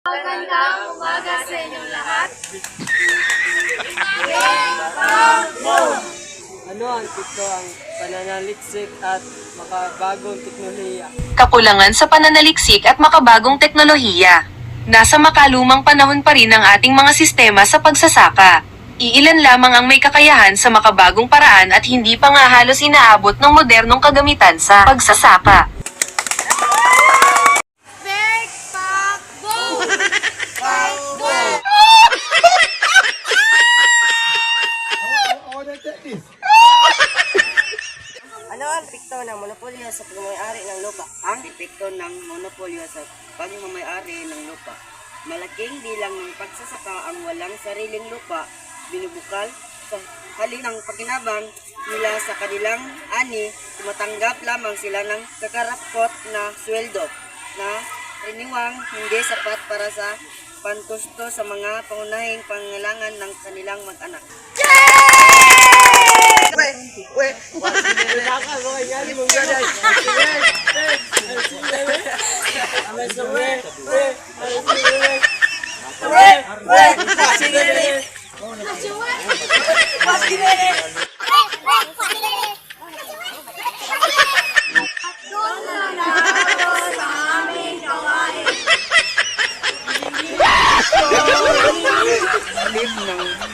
Magandang umaga sa inyong lahat. Ano ang ito ang pananaliksik at makabagong teknolohiya? kakulangan sa pananaliksik at makabagong teknolohiya. Nasa makalumang panahon pa rin ang ating mga sistema sa pagsasaka. Iilan lamang ang may kakayahan sa makabagong paraan at hindi pa nga halos inaabot ng modernong kagamitan sa pagsasaka. Ano ang epekto ng monopolyo sa pagmamayari ng lupa? Ang epekto ng monopolyo sa pagmamayari ng lupa. Malaking bilang ng pagsasaka ang walang sariling lupa, binubukal sa halin ng pakinabang nila sa kanilang ani, tumatanggap lamang sila ng kakarapot na sweldo na riniwang hindi sapat para sa pantusto sa mga pangunahing pangangailangan ng kanilang mag-anak. Yay!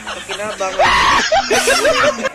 Pag kinabangan. Eh.